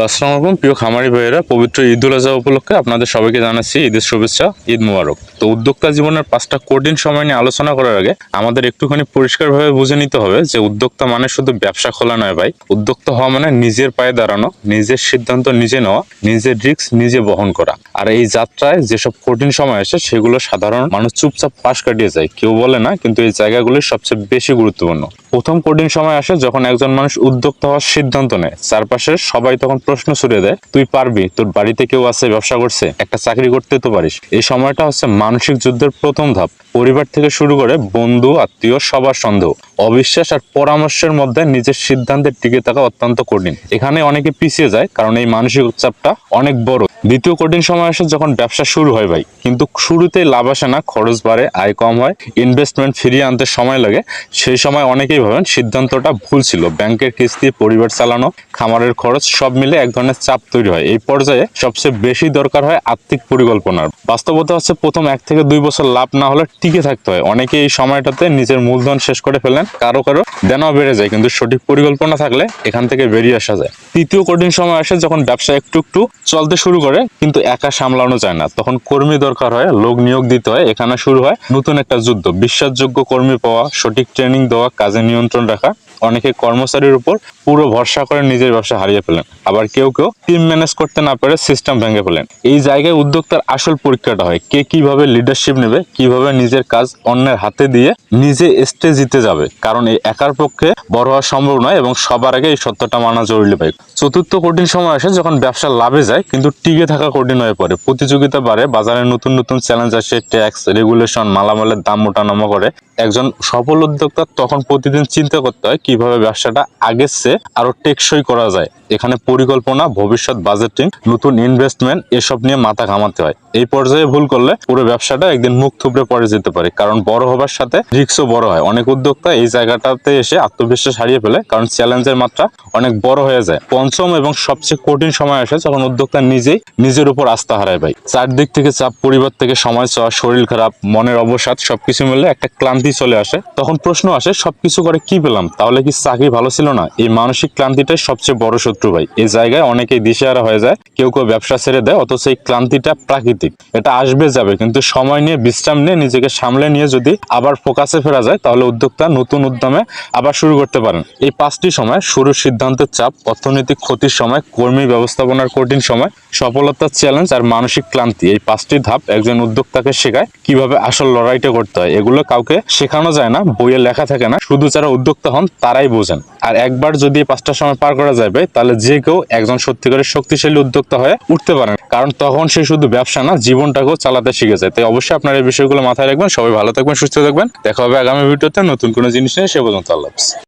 Hello আলাইকুম। প্রিয় খামারি ভাইয়েরা, পবিত্র ঈদুল আজহা উপলক্ষে আপনাদের সবাইকে জানাচ্ছি ঈদের শুভেচ্ছা, ঈদ মুবারক। তো উদ্যোক্তা জীবনের পাঁচটা কঠিন সময় নিয়ে আলোচনা করার আগে আমাদের একটুখানি পরিষ্কারভাবে বুঝে নিতে হবে যে উদ্যোক্তা মানে শুধু ব্যবসা খোলা নয় ভাই। উদ্যোক্তা হওয়া মানে নিজের পায়ে দাঁড়ানো, নিজের সিদ্ধান্ত নিজে নেওয়া, নিজের রিস্ক নিজে বহন করা। আর এই যাত্রায় যেসব কঠিন সময় আসে, সেগুলো সাধারণ মানুষ চুপচাপ পাশ কাটিয়ে যায়। কেউ বলে না, কিন্তু এই জায়গাগুলি সবচেয়ে বেশি গুরুত্বপূর্ণ। প্রথম কঠিন সময় আসে যখন একজন মানুষ উদ্যোক্তা হওয়ার সিদ্ধান্ত নেয়। চারপাশের সবাই তখন প্রশ্ন ছুড়ে দেয়, তুই পারবি, তোর বাড়িতে কেউ আছে, ব্যবসা করছে, একটা চাকরি করতে তো পারিস। এই সময়টা হচ্ছে মানসিক যুদ্ধের প্রথম ধাপ। পরিবার থেকে শুরু করে বন্ধু, আত্মীয়, সবার সন্দেহ। অবিশ্বাস আর পরামর্শের মধ্যে নিজের সিদ্ধান্তের টিকে থাকা অত্যন্ত কঠিন। এখানে অনেকে পিছিয়ে যায়, কারণ এই মানসিক চাপটা অনেক বড়। দ্বিতীয় কঠিন সময় আসে যখন ব্যবসা শুরু হয় ভাই, কিন্তু শুরুতেই লাভ আসে না, খরচ বাড়ে, আয় কম হয় ইনভেস্টমেন্ট ফিরিয়ে আনতে সময় লাগে। সেই সময় অনেকেই ভাবেন সিদ্ধান্তটা ভুল ছিল, ব্যাংকের কিস্তি, পরিবার চালানো, খামারের খরচ সব মিলে এক ধরনের চাপ তৈরি হয়। এই পর্যায়ে সবচেয়ে বেশি দরকার হয় আর্থিক পরিকল্পনার। বাস্তবতা হচ্ছে প্রথম এক থেকে দুই বছর লাভ না হলে টিকে থাকতে হয়। অনেকে এই সময়টাতে নিজের মূলধন শেষ করে ফেলেন কারও কারও দেনাও বেড়ে যায়, কিন্তু সঠিক পরিকল্পনা থাকলে এখান থেকে বেরিয়ে আসা যায়। তৃতীয় কঠিন সময় আসে যখন ব্যবসা একটু একটু চলতে শুরু করে, কিন্তু একা সামলানো যায় না। তখন কর্মী দরকার হয়, লোক নিয়োগ দিতে হয়, এখানে শুরু হয় নতুন একটা যুদ্ধ। বিশ্বাসযোগ্য কর্মী পাওয়া, সঠিক ট্রেনিং দেওয়া, কাজে নিয়ন্ত্রণ রাখা অনেকে কর্মচারীর উপর পুরো ভরসা করে নিজের ব্যবসা হারিয়ে ফেলেন। আবার কেউ কেউ টিম ম্যানেজ করতে না পারে সিস্টেম ভেঙে ফেলেন। এই জায়গায় উদ্যোক্তার আসল পরীক্ষাটা হয়, কে কীভাবে লিডারশিপ নেবে, কীভাবে নিজের কাজ অন্যের হাতে দিয়ে নিজে স্টেজ জিতে যাবে। কারণ এই একার পক্ষে বড় হওয়া সম্ভব নয় এবং সবার আগে এই সত্যটা মানা জরুরি ভাই। চতুর্থ কঠিন সময় আসে যখন ব্যবসা লাভে যায়, কিন্তু টিকে থাকা কঠিন হয়ে পড়ে। প্রতিযোগিতা বাড়ে, বাজারে নতুন নতুন চ্যালেঞ্জ আসে ট্যাক্স রেগুলেশন মালামালের দাম ওঠানামা করে। একজন সফল উদ্যোক্তা তখন প্রতিদিন চিন্তা করতে হয় কীভাবে ব্যবসাটা আগের চেয়ে আরও টেকসই করা যায়। এখানে পরিকল্পনা, ভবিষ্যৎ বাজেটিং নতুন ইনভেস্টমেন্ট এসব নিয়ে মাথা ঘামাতে হয়। এই পর্যায়ে ভুল করলে পুরো ব্যবসাটা একদিন মুখ থুবড়ে পড়ে যেতে পারে, কারণ বড় হবার সাথে রিস্কও বড় হয়। অনেক উদ্যোক্তা এই জায়গাটাতে এসে আত্মবিশ্বাস হারিয়ে ফেলে, কারণ চ্যালেঞ্জের মাত্রা অনেক বড় হয়ে যায়। পঞ্চম এবং সবচেয়ে কঠিন সময় আসে যখন উদ্যোক্তা নিজেই নিজের উপর আস্থা হারায় ভাই। চারদিক থেকে চাপ, পরিবার থেকে সময় চাওয়া, শরীর খারাপ, মনের অবসাদ, সবকিছু মিলে একটা ক্লান্তি চলে আসে। তখন প্রশ্ন আসে, সবকিছু করে কি পেলাম? তাহলে কি চাকরি ভালো ছিল না? এই মানসিক ক্লান্তিটাই সবচেয়ে বড় শত্রু ভাই। এই জায়গায় অনেকেই দিশেহারা হয়ে যায়, কেউ কেউ ব্যবসা ছেড়ে দেয়, অথচ এই ক্লান্তিটা প্রাকৃতিক। এটা আসবে, যাবে, কিন্তু সময় নিয়ে, বিশ্রাম নিয়ে, নিজেকে সামলে নিয়ে যদি আবার ফোকাসে ফেরা যায়, তাহলে উদ্যোক্তা নতুন উদ্যমে আবার শুরু করতে পারেন। এই পাঁচটি সময়, শুরুর সিদ্ধান্তের চাপ, অর্থনৈতিক ক্ষতির সময়, কর্মী ব্যবস্থাপনার কঠিন সময় সফলতার চ্যালেঞ্জ আর মানসিক ক্লান্তি, এই পাঁচটি ধাপ একজন উদ্যোক্তাকে শেখায় কীভাবে আসল লড়াইটা করতে হয়। এগুলো কাউকে শেখানো যায় না, বইয়ে লেখা থাকে না। শুধু যারা উদ্যোক্তা হন তারাই বোঝেন। আর একবার যদি পাঁচটার সময় পার করা যাবে তাহলে যে কেউ একজন সত্যিকারের শক্তিশালী উদ্যোক্তা হয়ে উঠতে পারেন। কারণ তখন সে শুধু ব্যবসা না, জীবনটাকেও চালাতে শিখে যায় তাই অবশ্যই আপনার এই বিষয়গুলো মাথায় রাখবেন। সবাই ভালো থাকবেন, সুস্থ থাকবেন। দেখা হবে আগামী ভিডিওতে নতুন কোনো জিনিস নিয়ে। সে পর্যন্ত আল্লাহ।